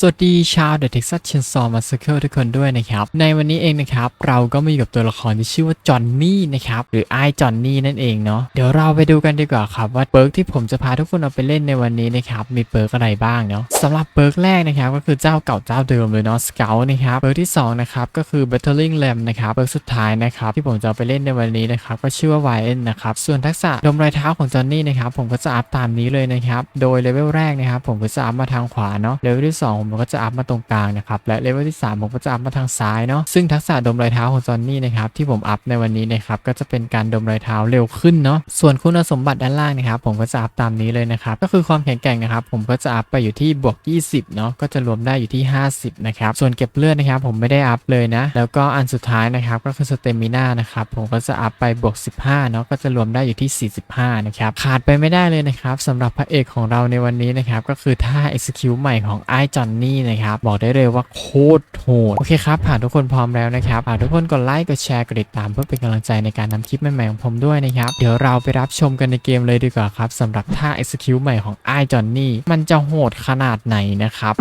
สวัสดีชาว The Texas Chainsaw Massacre ทุกคนด้วยนะครับ ในวันนี้เองนะครับ เราก็มาอยู่กับตัวละครที่ชื่อว่าจอห์นนี่นะครับ หรือไอ้จอห์นนี่นั่นเองเนาะเดี๋ยวเราไปดูกันดีกว่าครับว่าเปิร์กที่ผมจะพาทุกคนเอาไปเล่นในวันนี้นะครับ มีเปิร์กอะไรบ้างเนาะสำหรับเปิร์กแรกนะครับ ก็คือเจ้าเก่าเจ้าเดิมเลยเนาะ Scout นะครับเปิร์กที่สองนะครับก็คือ Battling Ram นะครับเปิร์กสุดท้ายนะครับที่ผมจะเอาไปเล่นในวันนี้นะครับก็ชื่อว่า YN นะครับส่วนทักษะดมรอยเท้าของจอห์นนี่นะครับผมก็จะอัพตามนี้เลยนะครับโดยเลเวลแรกนะครับผมก็จะอัพมาทางขวาเนาะเลเวลที่สองผมก็จะอัพมาตรงกลางนะครับและเลเวลที่สามผมก็จะอัพมาทางซ้ายเนาะซึ่งทักษะดมรอยเท้าของจอห์นนี่นะครับที่ผมอัพในวันนี้นะครับก็จะเป็นการดมรอยเท้าเร็วขึ้นเนาะส่วนคุณสมบัติด้านล่างนะครับผมก็จะอัพตามนี้เลยนะครับก็คือความแข็งแกร่งนะครับผมก็จะอัพไปอยู่ที่บวก 20เนาะก็จะรวมได้อยู่ที่ 50นะครับส่วนเก็บเลือดนะครับผมไม่ได้อัพเลยนะแล้วก็อันสุดท้ายนะครับก็คือสเตมิน่านะครับผมก็จะอัพไปบวก 15เนาะก็จะรวมได้อยู่ที่ 45นะครับขาดไปไม่ได้เลยนะครับสำหรับพระเอกของเราในวันนี้นะครับก็คือท่า execute ใหม่ของไอจอนนี่นะครับ บอกได้เลยว่าโคตรโหด โอเคครับผ่านทุกคนพร้อมแล้วนะครับฝากทุกคนกดไลค์กดแชร์กดติดตามเพื่อเป็นกำลังใจในการนำคลิปใหม่ๆของผมด้วยนะครับ เดี๋ยวเราไปรับชมกันในเกมเลยดีกว่าครับสำหรับท่า execute ใหม่ของไอจอนนี่มันจะโหดขนาดไหนนะครับ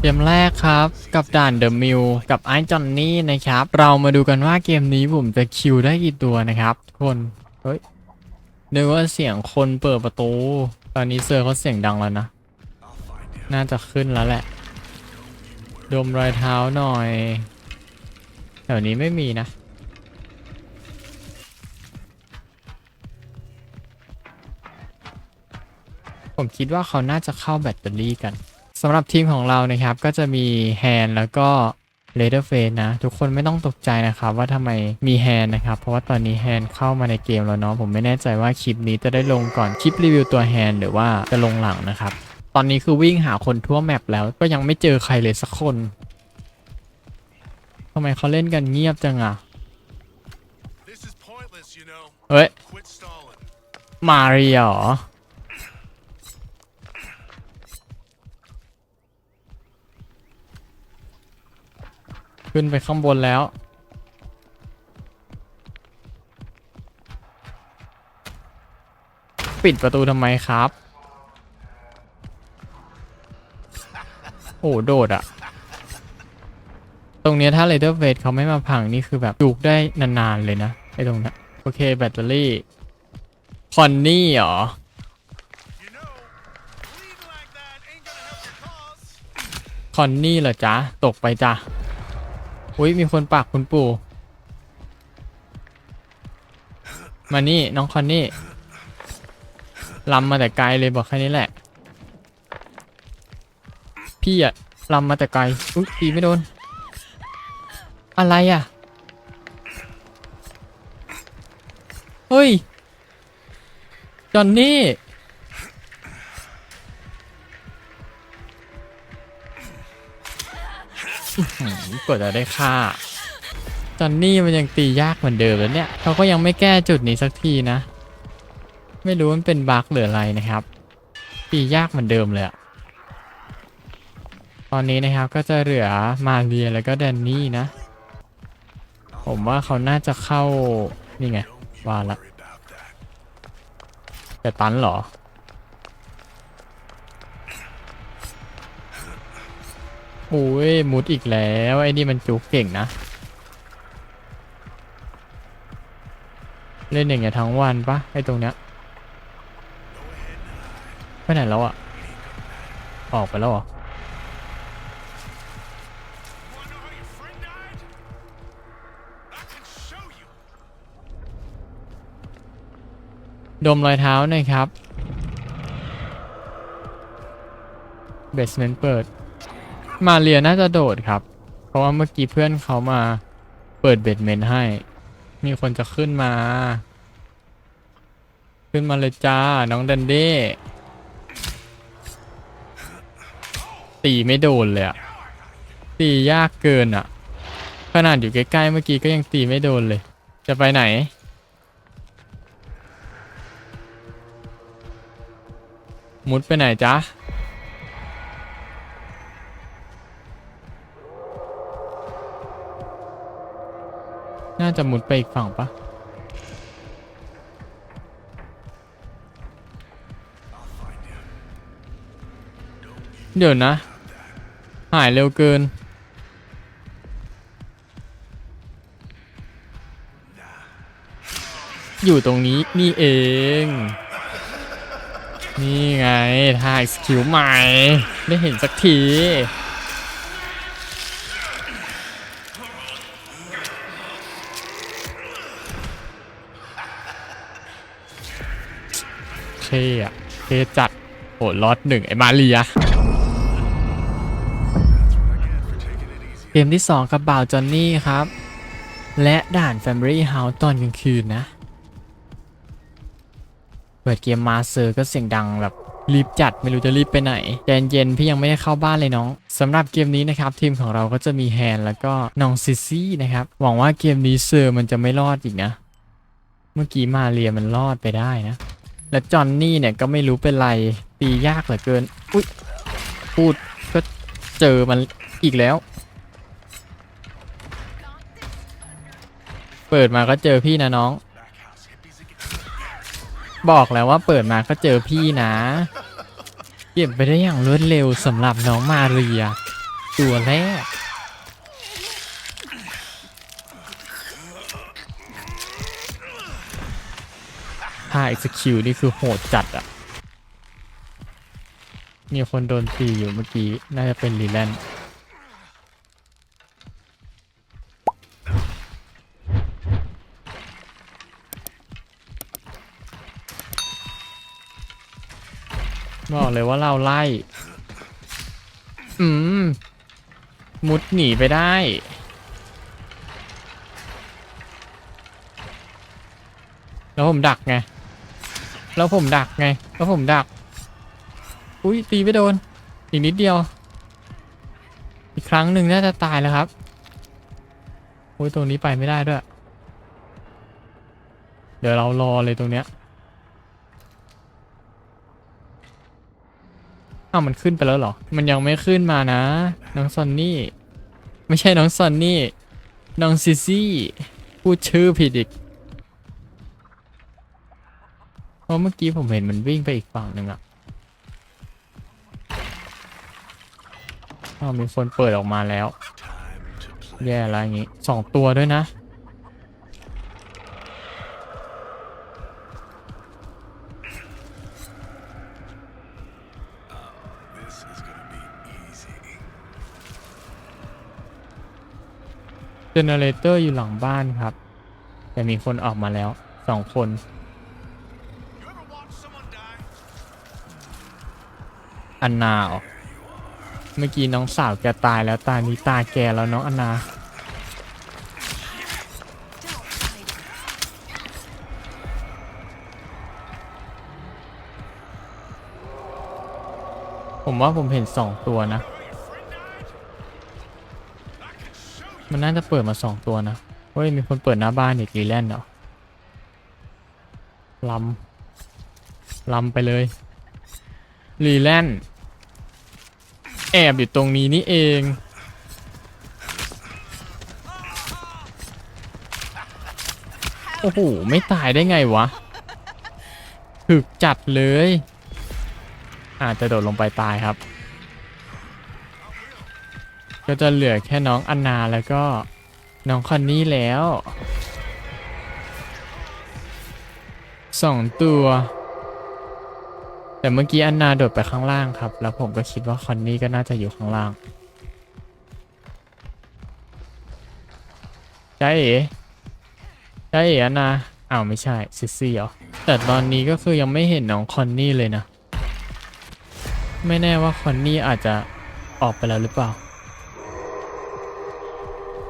เกมแรกครับ กับด่านเดอะมิลกับไอจอนนี่นะครับ เรามาดูกันว่าเกมนี้ผมจะคิวได้กี่ตัวนะครับทุกคนเฮ้ยนึกว่าเสียงคนเปิดประตู ตอนนี้เซอร์เขาเสียงดังแล้วนะ น่าจะขึ้นแล้วแหละ ดมรอยเท้าหน่อยแถวนี้ไม่มีนะ ผมคิดว่าเขาน่าจะเข้าแบตเตอรี่กันสำหรับทีมของเรานะครับ ก็จะมีแฮนแล้วก็เลเดอร์เฟนนะ ทุกคนไม่ต้องตกใจนะครับว่าทำไมมีแฮนนะครับ เพราะว่าตอนนี้แฮนเข้ามาในเกมแล้วเนาะผมไม่แน่ใจว่าคลิปนี้จะได้ลงก่อนคลิปรีวิวตัวแฮนหรือว่าจะลงหลังนะครับ อนนี้คือวิ่งหาคนทั่วแมปแล้วก็ยังไม่เจอใครเลยสักคนทำไมเขาเล่นกันเงียบจังอะ This is pointless, you know. เฮ้ย มาเรียเหรอ ขึ้นไปข้างบนแล้วปิดประตูทำไมครับ โอ้โดดอะตรงเนี้ยถ้าเลเดอร์เวทเขาไม่มาพังนี่คือแบบจุกได้นานๆเลยนะไอ้ตรงนี้ยโอเคแบตเตอรี่คอนนี่เหรอคอนนี่เหรอจ๊ะ ตกไปจ้ะอุ้ยมีคนปากคุณปู่ มานี่น้องคอนนี่ลำมาแต่ไกลเลยบอกแค่นี้แหละ พี่อะลำมาแต่ไกลอุ้ยตีไม่โดน อะไรอะเฮ้ย จอนนี่ กว่าจะได้ค่า จอนนี่มันยังตียากเหมือนเดิมแล้วเนี่ย เขาก็ยังไม่แก้จุดนี้สักทีนะ ไม่รู้มันเป็นบั๊กหรืออะไรนะครับ ตียากเหมือนเดิมเลยอะ ตอนนี้นะครับก็จะเหลือมาเรียแล้วก็แดนนี่นะ ผมว่าเขาน่าจะเข้า นี่ไงว่าละ Worry about that. แต่ตันเหรอ โอ้ยมุดอีกแล้ว ไอ้นี่มันจุกเก่งนะ เล่นอย่างเงี้ยทั้งวันปะไอ้ตรงเนี้ยไปไหนแล้วอะออกไปแล้วเหรอ Wanna ดมรอยเท้าหน่อยครับ เบสเมนต์เปิด มาเรียน่าจะโดดครับ เพราะว่าเมื่อกี้เพื่อนเขามาเปิดเบสเมนต์ให้ มีคนจะขึ้นมา ขึ้นมาเลยจ้า น้องดันเด้ตีไม่โดนเลยอะตียากเกินอะขนาดอยู่ใกล้ๆเมื่อกี้ก็ยังตีไม่โดนเลย จะไปไหน มุดไปไหนจ๊ะ น่าจะมุดไปอีกฝั่งปะเดี๋ยวนะ หายเร็วเกิน อยู่ตรงนี้นี่เอง นี่ไงถ่ายสกิลใหม่ ได้เห็นสักที เท่อะเท่จัดโหลอดหนึ่งไอมาเรีย เกมที่ 2 กับบ่าวจอนนี่ครับ และด่าน Family House ตอนกลางคืนนะ ปิดเกมมาเซอร์ก็เสียงดังแบบรีบจัดไม่รู้จะรีบไปไหนใจเย็นๆพี่ยังไม่ได้เข้าบ้านเลยน้องสำหรับเกมนี้นะครับทีมของเราก็จะมีแฮนแล้วก็น้องซิซี่นะครับหวังว่าเกมนี้เซอร์มันจะไม่รอดอีกนะ เมื่อกี้มาเรียมันรอดไปได้นะ และจอนนี่เนี่ยก็ไม่รู้เป็นไรตียากเหลือเกินอุ๊ยพูดก็เจอมันอีกแล้ว เปิดมาก็เจอพี่นะน้อง บอกแล้วว่าเปิดมาก็เจอพี่นะเก็บไปได้อย่างรวดเร็วสำหรับน้องมาเรีย ตัวแรก ถ้า execute นี่คือโหดจัดอะมีคนโดนตีอยู่เมื่อกี้ น่าจะเป็นลีแลนด์ บอกเลยว่าเราไล่ อืม มุดหนีไปได้ แล้วผมดักไง แล้วผมดักไง แล้วผมดัก อุ้ยตีไม่โดน อีกนิดเดียว อีกครั้งหนึ่งน่าจะตายแล้วครับอุ้ยตรงนี้ไปไม่ได้ด้วย เดี๋ยวเรารอเลยตรงเนี้ย อ้าวมันขึ้นไปแล้วเหรอ มันยังไม่ขึ้นมานะ น้องซอนนี่ ไม่ใช่น้องซอนนี่ น้องซิซี่พูดชื่อผิดอีกเพราะเมื่อกี้ผมเห็นมันวิ่งไปอีกฝั่งหนึ่งอะอ้าวมีคนเปิดออกมาแล้ว แย่แล้วอย่างงี้สองตัวด้วยนะ เจเนเรเตอร์อยู่หลังบ้านครับ แต่มีคนออกมาแล้วสองคน อันนาเหรอเมื่อกี้น้องสาวแกตายแล้วตานี้ตาแกแล้วน้องอันนาผมว่าผมเห็นสองตัวนะ มันน่าจะเปิดมาสองตัวนะ เฮ้ย มีคนเปิดหน้าบ้านอีกรีแลนด์เหรอลำลำไปเลยรีแลนด์แอบอยู่ตรงนี้นี่เอง โอ้โห ไม่ตายได้ไงวะถึกจัดเลย อาจจะโดดลงไปตายครับ ก็จะเหลือแค่น้องอันนาแล้วก็น้องคอนนี่แล้วสองตัว แต่เมื่อกี้อันนาโดดไปข้างล่างครับ แล้วผมก็คิดว่าคอนนี่ก็น่าจะอยู่ข้างล่างใช่เอ๋ใช่เอ๋อันนาอ้าวไม่ใช่ซิซี่เหรอแต่ตอนนี้ก็คือยังไม่เห็นน้องคอนนี่เลยนะ ไม่แน่ว่าคอนนี่อาจจะออกไปแล้วหรือเปล่า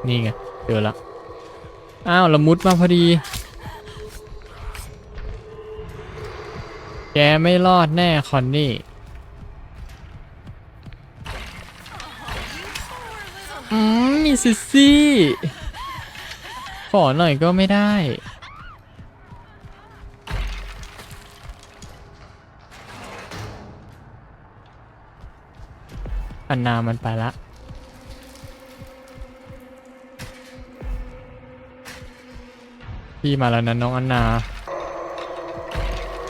นี่ไงเจอละอ้าวละมุดมาพอดี แกไม่รอดแน่คอนนี่อืมมีซิซี่ ขอหน่อยก็ไม่ได้อันนามันไปละ พี่มาแล้วนะน้องอันนา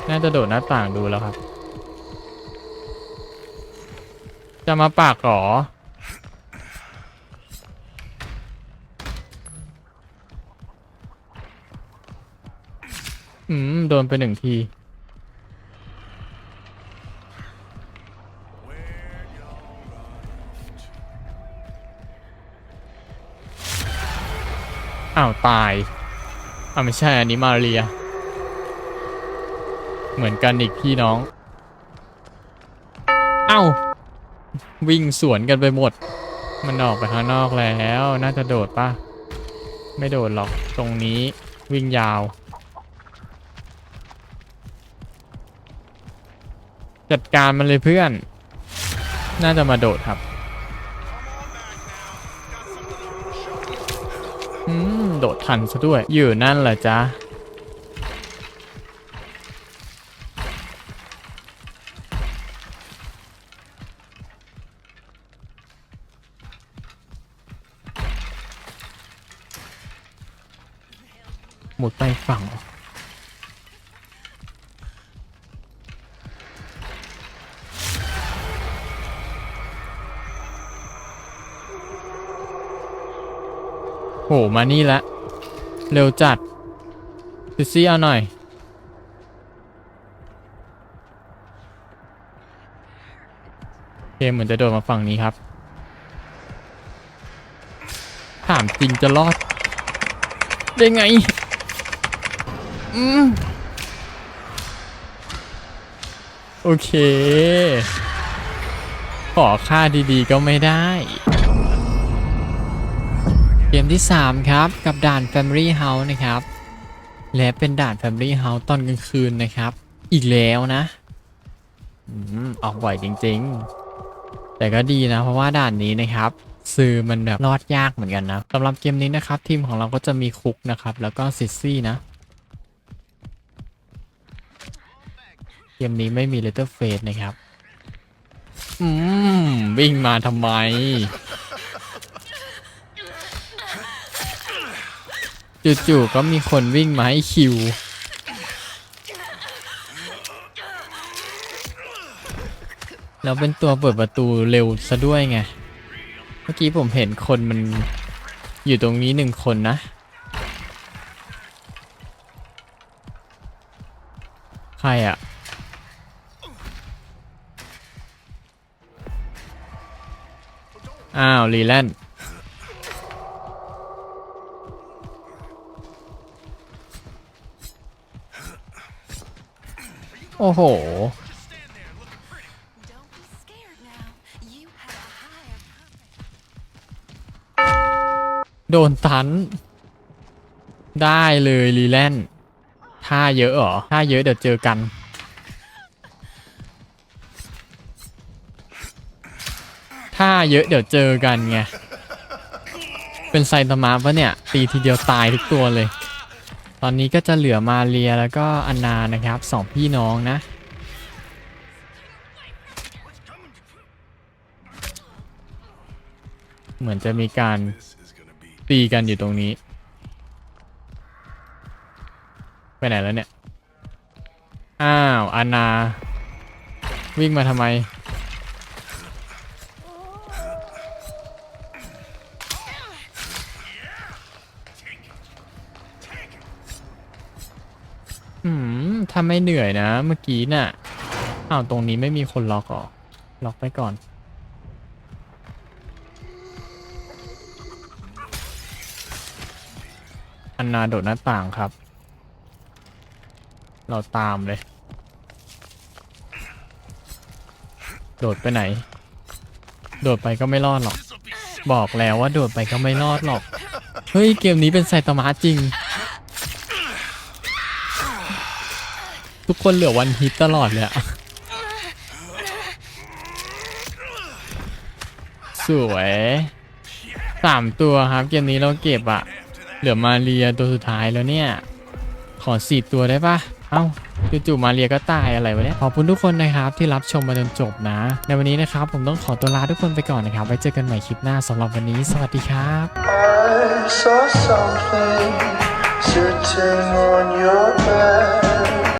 น่าจะโดดหน้าต่างดูแล้วครับ จะมาปากหรอ อืม โดนไปหนึ่งที อ้าว ตาย อ้าไม่ใช่อันนี้มาเรีย เหมือนกันอีกพี่น้อง เอ้า วิ่งสวนกันไปหมด มันออกไปข้างนอกแล้ว น่าจะโดดปะไม่โดดหรอกตรงนี้วิ่งยาว จัดการมันเลยเพื่อน น่าจะมาโดดครับ โดดทันซะด้วย อยู่นั่นแหละจ้ะ หมานี่ละ เร็วจัดซิซี่เอาหน่อย เกมเหมือนจะโดดมาฝั่งนี้ครับ ถามจริงจะรอด ได้ไง อืม โอเค ขอค่าดีๆก็ไม่ได้ เกมที่ 3 ครับ กับด่าน Family House นะครับ และเป็นด่าน Family House ตอนกลางคืนนะครับ อีกแล้วนะอืมออกบ่อยจริง ๆ แต่ก็ดีนะ เพราะว่าด่านนี้นะครับซื้อมันแบบรอดยากเหมือนกันนะสำหรับเกมนี้นะครับ ทีมของเราก็จะมีคุกนะครับ แล้วก็ซิซซี่นะ เกมนี้ไม่มีเลเตอร์เฟสนะครับ อืม วิ่งมาทำไม จู่ๆก็มีคนวิ่งมาให้คิว แล้วเป็นตัวเปิดประตูเร็วซะด้วยไง เมื่อกี้ผมเห็นคนมันอยู่ตรงนี้หนึ่งคนนะ ใครอะอ้าว รีแลนด์ โอ้โห โดนตัน ได้เลยรีแลนด์ท่าเยอะเหรอ ท่าเยอะเดี๋ยวเจอกัน ท่าเยอะเดี๋ยวเจอกันไง เป็นไซตามะปะเนี่ย ตีทีเดียวตายทุกตัวเลย ตอนนี้ก็จะเหลือมาเรียแล้วก็อันนานะครับสองพี่น้องนะ เหมือนจะมีการตีกันอยู่ตรงนี้ ไปไหนแล้วเนี่ย อ้าวอนา วิ่งมาทำไมาไม่เหนื่อยนะ เมื่อกี้น่ะอ้าวตรงนี้ไม่มีคนล็อกหรอ ล็อกไปก่อนอันนาโดดหน้าต่างครับ เราตามเลย โดดไปไหน โดดไปก็ไม่รอดหรอก บอกแล้วว่าโดดไปก็ไม่รอดหรอก เฮ้ย เกมนี้เป็นไซตามะจริง ทุก คนเหลือวันฮิตตลอดเลยอะสวยสามตัวครับเกมนี้เราเก็บอะเหลือมาเรียตัวสุดท้ายแล้วเนี่ย ขอสี่ตัวได้ปะเอ้าจู่ๆมาเรียก็ตายอะไรวะเนี่ยขอบคุณทุกคนนะครับที่รับชมมาจนจบนะ ในวันนี้นะครับ ผมต้องขอตัวลาทุกคนไปก่อนนะครับ ไว้เจอกันใหม่คลิปหน้าสำหรับวันนี้ สวัสดีครับ I saw something sitting on your bed.